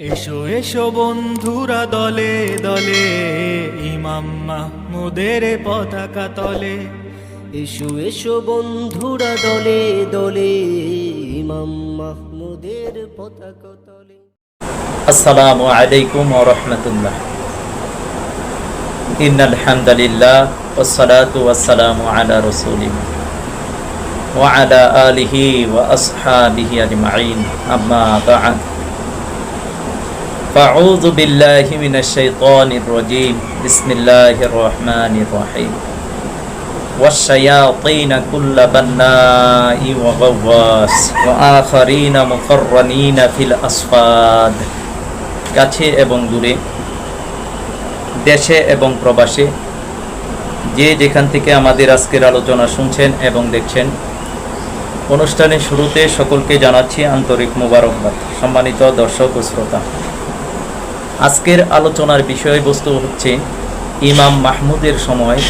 এসো এসো বন্ধুরা দলে দলে ইমাম মাহমুদের পতাকা তলে। এসো এসো বন্ধুরা দলে দলে ইমাম মাহমুদের পতাকা তলে। আসসালামু আলাইকুম ওয়া রাহমাতুল্লাহ। ইন্নাল হামদুলিল্লাহ ওয়া সালাতু ওয়া সালামু আলা রাসূলিল্লাহ ওয়া আলা আলিহি ওয়া আসহাবিহি আজমাইন। আম্মা বা'দ। فأعوذ بالله من الشيطان الرجيم بسم الله الرحمن الرحيم والشياطين كل بناء وغواص وآخرين مقرنين في الأصفاد কাছে এবং দূরে দেশে এবং প্রবাসে যে যেখান থেকে আমাদের আজকের আলোচনা শুনছেন এবং দেখছেন অনুষ্ঠানের শুরুতে সকলকে জানাচ্ছি আন্তরিক মোবারকবাদ সম্মানিত দর্শক ও শ্রোতা আজকের আলোচনার বিষয়বস্তু হচ্ছে ইমাম মাহমুদের সময়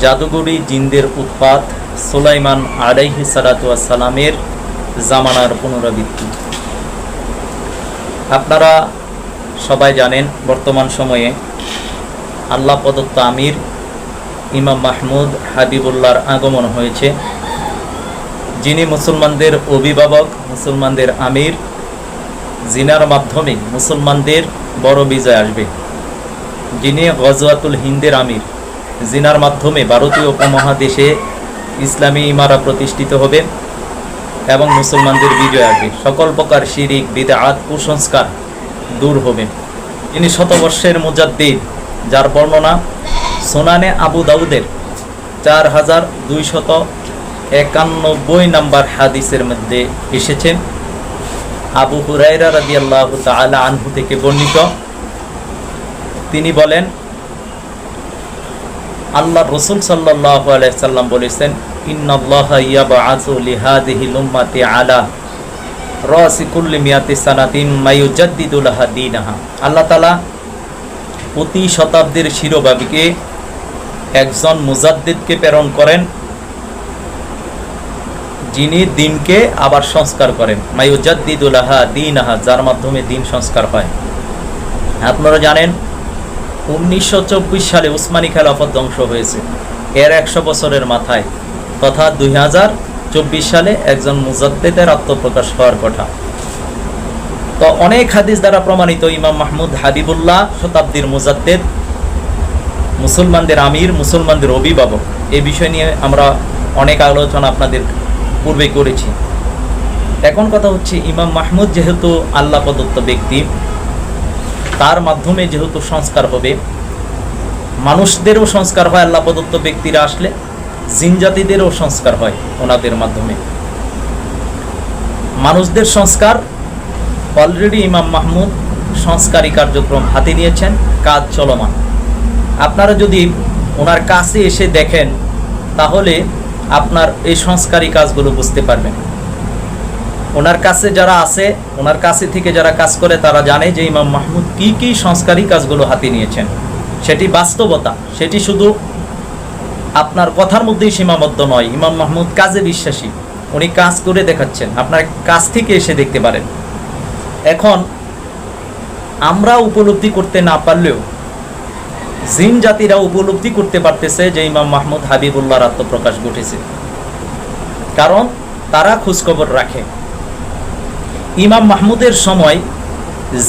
জাদুগরি জিনদের উৎপাত সুলাইমান আলাইহি সালামের জামানার পুনরাবৃত্তি। আপনারা সবাই জানেন, বর্তমান সময়ে আল্লাহ প্রদত্ত আমির ইমাম মাহমুদ হাবিবুল্লাহর আগমন হয়েছে। যিনি মুসলমানদের অভিভাবক, মুসলমানদের আমির জিনার মাধ্যমে মুসলমানদের বড় বিজয় আসবে। যিনি গজওয়াতুল হিন্দের আমির, জিনার মাধ্যমে ভারতীয় উপমহাদেশে ইসলামী ইমারা প্রতিষ্ঠিত হবে এবং মুসলমানদের বিজয় আসবে। সকল প্রকার শিরিক বিদাত কুসংস্কার দূর হবে। তিনি শতবর্ষের মুজাদ্দিদ, যার বর্ণনা সোনানে আবু দাউদের চার হাজার দুইশত একানব্বই নাম্বার হাদিসের মধ্যে এসেছেন আবু হুরাইরা রাদি আল্লাহ তালা আনহু থেকে বর্ণিত। তিনি বলেন আল্লাহ রসুল সাল্লাহ আলাইসাল্লাম বলেছেন, ইন্নাল্লাহ ইয়াবআসু লিহাদিহিল উম্মাতি আলা রাসি কুল্লি মিয়াতি সানাতিন মায়ুজাদ্দিদু লাহা দীনাহা। আল্লাহ তাআলা প্রতি শতাব্দীর শিরোভাবিকে একজন মুজাদ্দিদকে প্রেরণ করেন। যিনি দিনকে আবার সংস্কার করেন। মায়ুজাদ্দিদুলাহা দিন আহা যার মাধ্যমে দিন সংস্কার হয়। আপনারা জানেন, উনিশশো চব্বিশ সালে উসমানী খেলাফত ধ্বংস হয়েছে। এর একশো বছরের মাথায়। তথা দুই হাজার চব্বিশ সালে একজন মুজাদ্দেদের আত্মপ্রকাশ হওয়ার কথা। তো অনেক হাদিস দ্বারা প্রমাণিত, ইমাম মাহমুদ হাবিবুল্লাহ শতাব্দীর মুজাদ্দেদ, মুসলমানদের আমির, মুসলমানদের অভিভাবক। এ বিষয় নিয়ে আমরা অনেক আলোচনা আপনাদের পূর্বে করেছি। এখন কথা হচ্ছে, ইমাম মাহমুদ যেহেতু আল্লাহ প্রদত্ত ব্যক্তি, তার মাধ্যমে যেহেতু সংস্কার হবে, মানুষদেরও সংস্কার হয় আল্লাহ প্রদত্ত ব্যক্তিরা আসলে, জিনজাতিদেরও সংস্কার হয় ওনাদের মাধ্যমে। মানুষদের সংস্কার অলরেডি ইমাম মাহমুদ সংস্কারী কার্যক্রম হাতে নিয়েছেন, কাজ চলমান। আপনারা যদি ওনার কাছে এসে দেখেন, তাহলে আপনার এই সংস্কারী কাজগুলো বুঝতে পারবেন। ওনার কাছে যারা আছে, ওনার কাছে থেকে যারা কাজ করে, তারা জানে যে ইমাম মাহমুদ কি কি সংস্কারী কাজগুলো হাতে নিয়েছেন। সেটি বাস্তবতা, সেটি শুধু আপনার কথার মধ্যেই সীমাবদ্ধ নয়। ইমাম মাহমুদ কাজে বিশ্বাসী। উনি কাজ করে দেখাচ্ছেন। আপনার কাছ থেকে এসে দেখতে পারেন। এখন, আমরা উপলব্ধি করতে না পারলেও জিন জাতিরা উপলব্ধি করতে পারতেছে যে ইমাম মাহমুদ হাবিবুল্লাহর আত্মপ্রকাশ ঘটেছে। কারণ তারা খোঁজখবর রাখে। ইমাম মাহমুদের সময়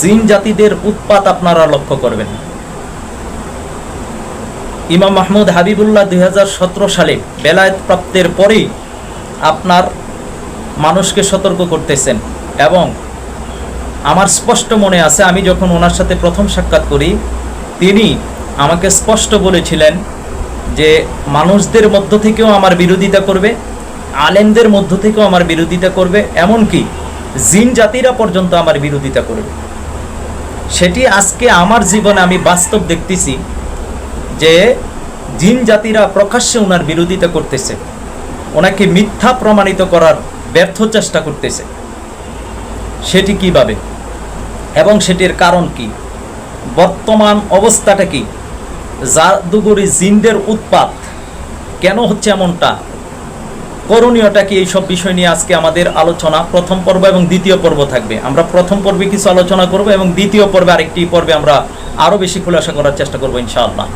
জিন জাতিদের উৎপাত আপনারা লক্ষ্য করবেন। ইমাম মাহমুদ হাবিবুল্লাহ দুই হাজার সতেরো সালে বেলায়েত প্রাপ্তের পরেই আপনার মানুষকে সতর্ক করতেছেন এবং আমার স্পষ্ট মনে আছে, আমি যখন ওনার সাথে প্রথম সাক্ষাৎ করি, তিনি আমাকে স্পষ্ট বলেছিলেন যে মানুষদের মধ্য থেকেও আমার বিরোধিতা করবে, আলেমদের মধ্য থেকেও আমার বিরোধিতা করবে, এমনকি জিন জাতিরা পর্যন্ত আমার বিরোধিতা করবে। সেটি আজকে আমার জীবনে আমি বাস্তব দেখতেছি যে জিন জাতিরা প্রকাশ্যে ওনার বিরোধিতা করতেছে। ওনাকে মিথ্যা প্রমাণিত করার ব্যর্থ চেষ্টা করতেছে। সেটি কীভাবে? এবং সেটির কারণ কি? বর্তমান অবস্থাটা কি? জাদুগরি জিনদের উৎপাত কেন হচ্ছে এমনটা? করণীয়টা কি এইসব বিষয় নিয়ে আজকে আমাদের আলোচনা? প্রথম পর্ব এবং দ্বিতীয় পর্ব থাকবে। আমরা প্রথম পর্বে কিছু আলোচনা করব এবং দ্বিতীয় পর্বে আরেকটি পর্বে আমরা আরও বেশি খুলাসা করার চেষ্টা করব ইনশাআল্লাহ।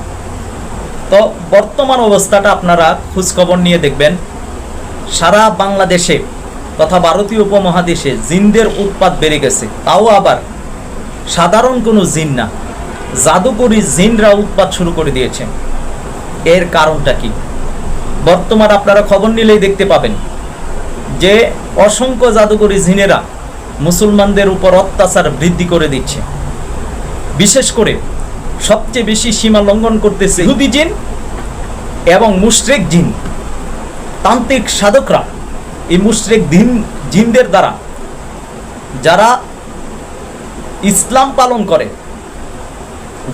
তো বর্তমান অবস্থাটা আপনারা খোঁজখবর নিয়ে দেখবেন। সারা বাংলাদেশে তথা ভারতীয় উপমহাদেশে জিনদের উৎপাত বেড়ে গেছে। তাও আবার সাধারণ কোনো জিন না। জাদুকরি জিনরা উৎপাত শুরু করে দিয়েছে। এর কারণটা কি? বর্তমান আপনারা খবর নিলেই দেখতে পাবেন যে অসংখ্য জাদুকরি জিনেরা মুসলমানদের উপর অত্যাচার বৃদ্ধি করে দিচ্ছে। বিশেষ করে সবচেয়ে বেশি সীমা লঙ্ঘন করতেছে ইহুদি জিন এবং মুশরেক জিন। তান্ত্রিক সাধকরা এই মুশরেক দিন জিনদের দ্বারা যারা ইসলাম পালন করে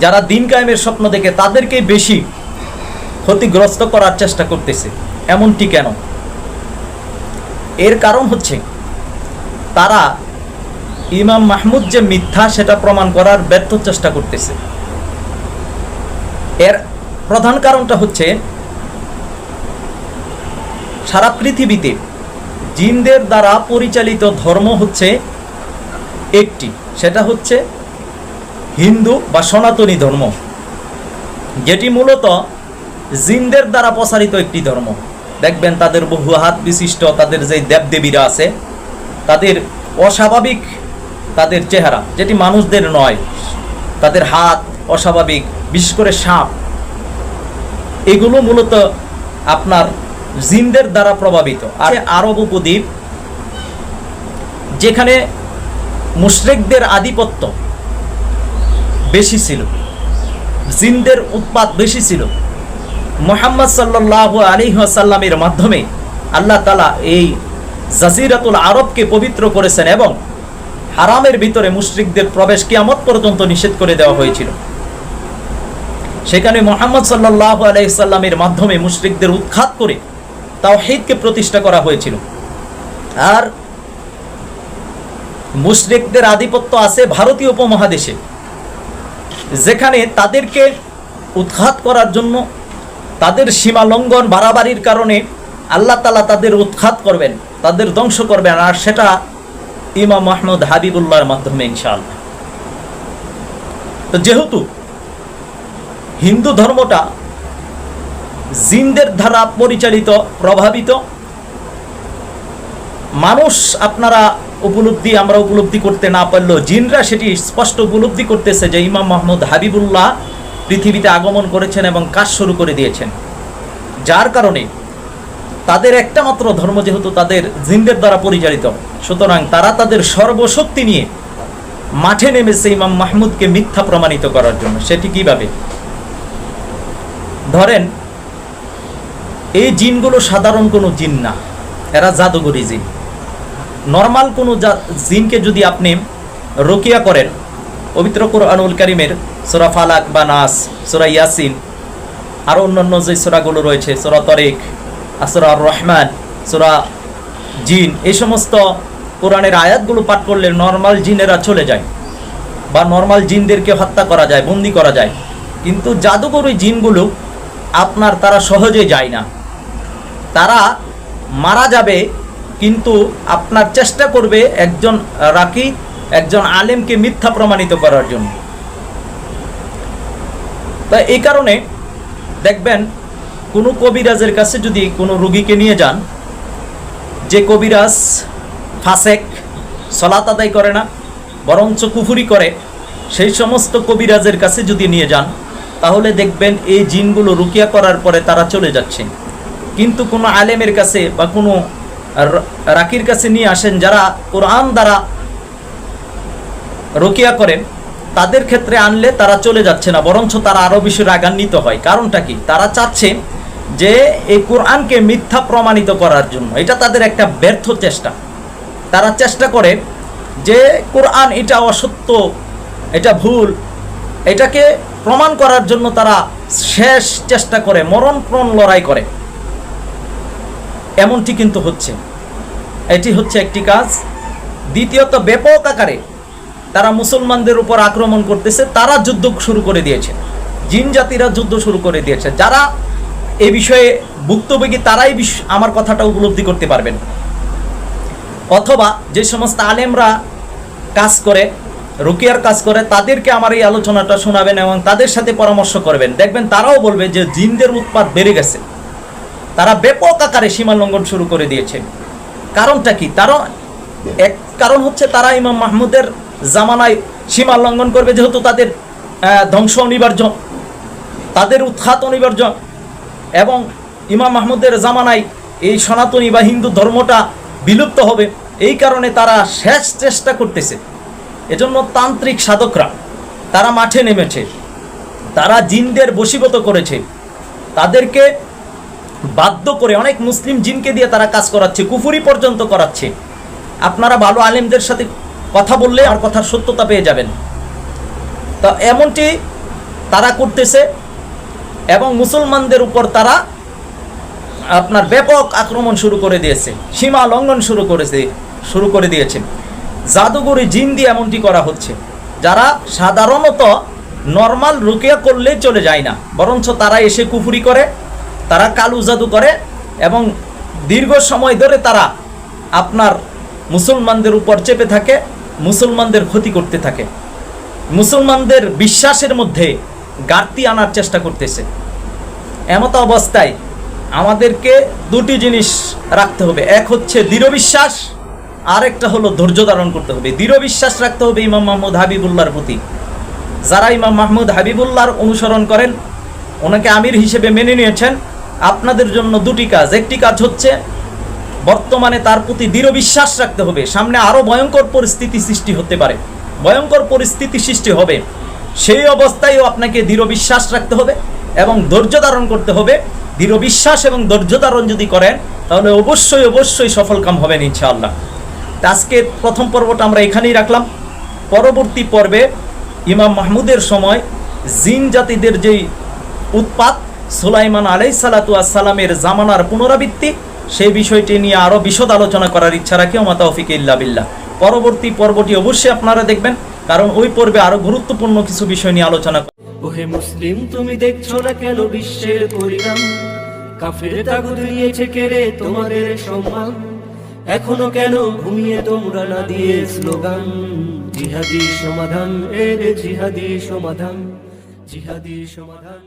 যারা দিন কায়েমের স্বপ্ন দেখে তাদেরকে বেশি ক্ষতিগ্রস্ত করার চেষ্টা করতেছে। এমনটি কেন? এর কারণ হচ্ছে, তারা ইমাম মাহমুদ যে মিথ্যা সেটা প্রমাণ করার ব্যর্থ চেষ্টা করতেছে। এর প্রধান কারণটা হচ্ছে, সারা পৃথিবীতে জিনদের দ্বারা পরিচালিত ধর্ম হচ্ছে একটি। সেটা হচ্ছে হিন্দু বা সনাতনী ধর্ম। যেটি মূলত জিনদের দ্বারা প্রসারিত একটি ধর্ম। দেখবেন তাদের বহু হাত বিশিষ্ট, তাদের যে দেবদেবীরা আছে, তাদের অস্বাভাবিক তাদের চেহারা, যেটি মানুষদের নয়। তাদের হাত অস্বাভাবিক, বিশেষ করে সাপ, এগুলো মূলত আপনার জিনদের দ্বারা প্রভাবিত। আর আরব উপদ্বীপ, যেখানে মুশরেকদের আধিপত্য বেশি ছিল। জিনদের উৎপাত বেশি ছিল। মোহাম্মদ সাল্লাহ আলী সাল্লামের মাধ্যমে আল্লাহ তালা এই জাজিরাতুল আরবকে পবিত্র করেছেন এবং হারামের ভিতরে মুশরিকদের প্রবেশ কিয়ামত পর্যন্ত নিষেধ করে দেওয়া হয়েছিল। সেখানে মোহাম্মদ সাল্লাহ আলাইসাল্লামের মাধ্যমে মুশরিকদের উৎখাত করে তাওহিদকে প্রতিষ্ঠা করা হয়েছিল। আর মুশরিকদের আধিপত্য আছে ভারতীয় উপমহাদেশে। যেখানে তাদেরকে উৎখাত করার জন্য তাদের সীমা লঙ্ঘন, বাড়াবাড়ির কারণে আল্লাহ তালা তাদের উৎখাত করবেন, তাদের ধ্বংস করবেন আর সেটা ইমাম মাহমুদ হাবিবুল্লাহর মাধ্যমে ইনশাআল্লাহ। তো যেহেতু হিন্দু ধর্মটা জিনদের দ্বারা পরিচালিত, প্রভাবিত, মানুষ আপনারা উপলব্ধি, আমরা উপলব্ধি করতে না পারলেও জিনরা সেটি স্পষ্ট উপলব্ধি করতেছে যে ইমাম মাহমুদ হাবিবুল্লাহ পৃথিবীতে আগমন করেছেন এবং কাজ শুরু করে দিয়েছেন। যার কারণে তাদের একটা মাত্র ধর্ম যেহেতু তাদের জিনদের দ্বারা পরিচালিত, সুতরাং তারা তাদের সর্বশক্তি নিয়ে মাঠে নেমেছে ইমাম মাহমুদকে মিথ্যা প্রমাণিত করার জন্য। সেটি কীভাবে? ধরেন, এই জিনগুলো সাধারণ কোনো জিন না, এরা জাদুগরি জিন। নর্মাল কোনো জিনকে যদি আপনি রকিয়া করেন, পবিত্র কোরআনুল কারিমের সোরা ফালাক বা নাস, সোরা ইয়াসিন আরও অন্যান্য যে সোরাগুলো রয়েছে, সোরা তরেক আসরা রহমান, সোরা জিন, এই সমস্ত কোরআনের আয়াতগুলো পাঠ করলে নর্মাল জিনেরা চলে যায় বা নর্মাল জিনদেরকে হত্যা করা যায়, বন্দি করা যায়। কিন্তু জাদুকর ওই জিনগুলো আপনার তারা সহজে যায় না। তারা মারা যাবে কিন্তু আপনার চেষ্টা করবে একজন রাকি, একজন আলেমকে মিথ্যা প্রমাণিত করার জন্য। তা এই কারণে দেখবেন, কোনো কবিরাজের কাছে যদি কোনো রুগীকে নিয়ে যান, যে কবিরাজ ফাসেক, সলাত আদায় করে না, বরঞ্চ কুফুরি করে, সেই সমস্ত কবিরাজের কাছে যদি নিয়ে যান, তাহলে দেখবেন এই জিনগুলো রুকিয়া করার পরে তারা চলে যাচ্ছে। কিন্তু কোনো আলেমের কাছে বা কোনো রাকির কাছে নিয়ে আসেন, যারা কোরআন দ্বারা রকিয়া করেন, তাদের ক্ষেত্রে আনলে তারা চলে যাচ্ছে না, বরঞ্চ তারা আরও বেশি রাগান্বিত হয়। কারণটা কি? তারা চাচ্ছে যে এই কোরআনকে মিথ্যা প্রমাণিত করার জন্য। এটা তাদের একটা ব্যর্থ চেষ্টা। তারা চেষ্টা করে যে কোরআন এটা অসত্য, এটা ভুল, এটাকে প্রমাণ করার জন্য তারা শেষ চেষ্টা করে, মরণপ্রণ লড়াই করে। এমনটি কিন্তু হচ্ছে। এটি হচ্ছে একটি কাজ। দ্বিতীয়ত, ব্যাপক আকারে তারা মুসলমানদের উপর আক্রমণ করতেছে, তারা যুদ্ধ শুরু করে দিয়েছে। জিন জাতিরা যুদ্ধ শুরু করে দিয়েছে। যারা এ বিষয়ে ভুক্তভোগী, তারাই আমার কথাটা উপলব্ধি করতে পারবেন। অথবা যে সমস্ত আলেমরা কাজ করে, রুকিয়ার কাজ করে, তাদেরকে আমার এই আলোচনাটা শোনাবেন এবং তাদের সাথে পরামর্শ করবেন। দেখবেন তারাও বলবে যে, জিনদের উৎপাদ বেড়ে গেছে। তারা ব্যাপক আকারে সীমা লঙ্ঘন শুরু করে দিয়েছে। কারণটা কি? তারা এক কারণ হচ্ছে তারা ইমাম মাহমুদের জামানায় সীমা লঙ্ঘন করবে, যেহেতু তাদের ধ্বংস অনিবার্য, তাদের উৎখাত অনিবার্য এবং ইমাম মাহমুদের জামানায় এই সনাতনী বা হিন্দু ধর্মটা বিলুপ্ত হবে। এই কারণে তারা শেষ চেষ্টা করতেছে। এজন্য তান্ত্রিক সাধকরা, তারা মাঠে নেমেছে। তারা জিনদের বশীভূত করেছে। তাদেরকে বাধ্য করে অনেক মুসলিম জিনকে দিয়ে তারা কাজ করাচ্ছে, কুফুরি পর্যন্ত করাচ্ছে। আপনারা ভালো আলেমদের সাথে কথা বললে আর কথার সত্যতা পেয়ে যাবেন। তা এমনটি তারা করতেছে এবং মুসলমানদের উপর তারা আপনার ব্যাপক আক্রমণ শুরু করে দিয়েছে, সীমা লঙ্ঘন শুরু করেছে, শুরু করে দিয়েছে। জাদুঘরে জিন দিয়ে এমনটি করা হচ্ছে, যারা সাধারণত নর্মাল রুকিয়া করলে চলে যায় না, বরঞ্চ তারা এসে কুফুরি করে তারা কালু জাদু করে এবং দীর্ঘ সময় ধরে তারা আপনার মুসলমানদের উপর চেপে থাকে, মুসলমানদের ক্ষতি করতে থাকে। মুসলমানদের বিশ্বাসের মধ্যে ঘাটতি আনার চেষ্টা করতেছে। এমত অবস্থায় আমাদেরকে দুটি জিনিস রাখতে হবে। এক হচ্ছে দৃঢ় বিশ্বাস আর একটা হলো ধৈর্য ধারণ করতে হবে। দৃঢ় বিশ্বাস রাখতে হবে ইমাম মাহমুদ হাবিবুল্লাহর প্রতি। যারা ইমাম মাহমুদ হাবিবুল্লাহর অনুসরণ করেন, ওনাকে আমির হিসেবে মেনে নিয়েছেন। আপনাদের জন্য দুটি কাজ। একটি কাজ হচ্ছে, বর্তমানে তার প্রতি দৃঢ় বিশ্বাস রাখতে হবে। সামনে আরও ভয়ঙ্কর পরিস্থিতি সৃষ্টি হতে পারে। ভয়ঙ্কর পরিস্থিতি সৃষ্টি হবে। সেই অবস্থায়ও আপনাকে দৃঢ় বিশ্বাস রাখতে হবে এবং ধৈর্য ধারণ করতে হবে। দৃঢ় বিশ্বাস এবং ধৈর্য ধারণ যদি করেন, তাহলে অবশ্যই অবশ্যই সফল কাম হবেন ইনশাআল্লাহ। তা আজকের প্রথম পর্বটা আমরা এখানেই রাখলাম। পরবর্তী পর্বে ইমাম মাহমুদের সময় জিন জাতিদের যেই উৎপাত সুলাইমান আলাই সালাতু সালামের জামানার পুনরাবৃত্তি, সেই বিষয়টি নিয়ে আরও বিশদ আলোচনা করার ইচ্ছা রাখি, ওমা তৌফিক ইল্লা বিল্লাহ। পরবর্তী পর্বটি অবশ্যই আপনারা দেখবেন, কারণ ওই পর্বে আরও গুরুত্বপূর্ণ কিছু বিষয় নিয়ে আলোচনা ওহে মুসলিম, তুমি দেখছ না কেন বিশ্বের পরিণাম? কাফের তাগুদ নিয়েছে কেড়ে তোমাদের সম্মান? এখনও কেন ঘুমিয়ে তোমরা না দিয়ে স্লোগান? জিহাদি সমাধান এর জিহাদি সমাধান জিহাদি সমাধান।